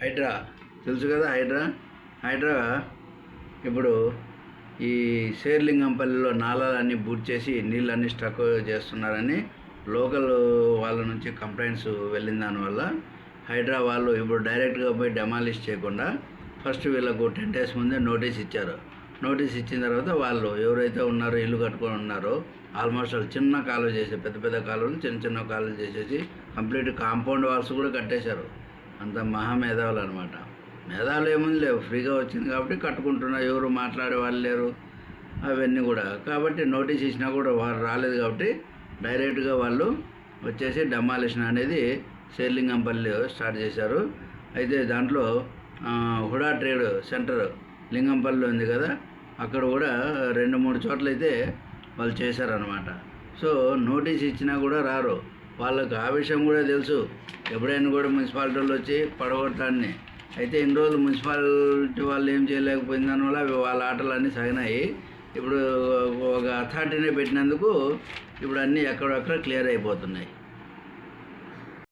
హైడ్రా. తెలుసు కదా హైడ్రా? హైడ్రా ఇప్పుడు ఈ శేర్లింగంపల్లిలో నాలాలన్నీ బూట్ చేసి నీళ్ళన్నీ స్టక్ చేస్తున్నారని లోకల్ వాళ్ళ నుంచి కంప్లైంట్స్ వెళ్ళిన దానివల్ల హైడ్రా వాళ్ళు ఇప్పుడు డైరెక్ట్గా పోయి డెమాలిష్ చేయకుండా ఫస్ట్ వీళ్ళకు టెన్ డేస్ ముందే నోటీస్ ఇచ్చారు. నోటీస్ ఇచ్చిన తర్వాత వాళ్ళు ఎవరైతే ఉన్నారో ఇల్లు కట్టుకొని ఉన్నారో ఆల్మోస్ట్ వాళ్ళు చిన్న కాలువ చేసి పెద్ద పెద్ద కాలువలు చిన్న చిన్న కాలువలు చేసేసి కంప్లీట్ కాంపౌండ్ వాల్స్ కూడా కట్టేశారు. అంత మహా మేధావులు అనమాట మేధావులు ఏముంది లేవు ఫ్రీగా వచ్చింది కాబట్టి కట్టుకుంటున్నారు ఎవరు మాట్లాడే వాళ్ళు లేరు అవన్నీ కూడా. కాబట్టి నోటీస్ ఇచ్చినా కూడా వారు రాలేదు కాబట్టి డైరెక్ట్గా వాళ్ళు వచ్చేసి డెమాలిషన్ అనేది శేర్లింగంపల్లి స్టార్ట్ చేశారు. అయితే దాంట్లో హుడా ట్రేడ్ సెంటర్ లింగంపల్లి ఉంది కదా అక్కడ కూడా రెండు మూడు చోట్లయితే వాళ్ళు చేశారనమాట. సో నోటీస్ ఇచ్చినా కూడా రారు. వాళ్ళకు ఆ విషయం కూడా తెలుసు. ఎప్పుడైనా కూడా మున్సిపాలిటీ వాళ్ళు వచ్చి పడగొడతాన్ని అయితే ఇన్ని రోజులు మున్సిపాలిటీ వాళ్ళు ఏం చేయలేకపోయిన దానివల్ల వాళ్ళ ఆటలన్నీ సాగినాయి. ఇప్పుడు ఒక అథారిటీనే పెట్టినందుకు ఇప్పుడు అన్నీ ఎక్కడెక్కడ క్లియర్ అయిపోతున్నాయి.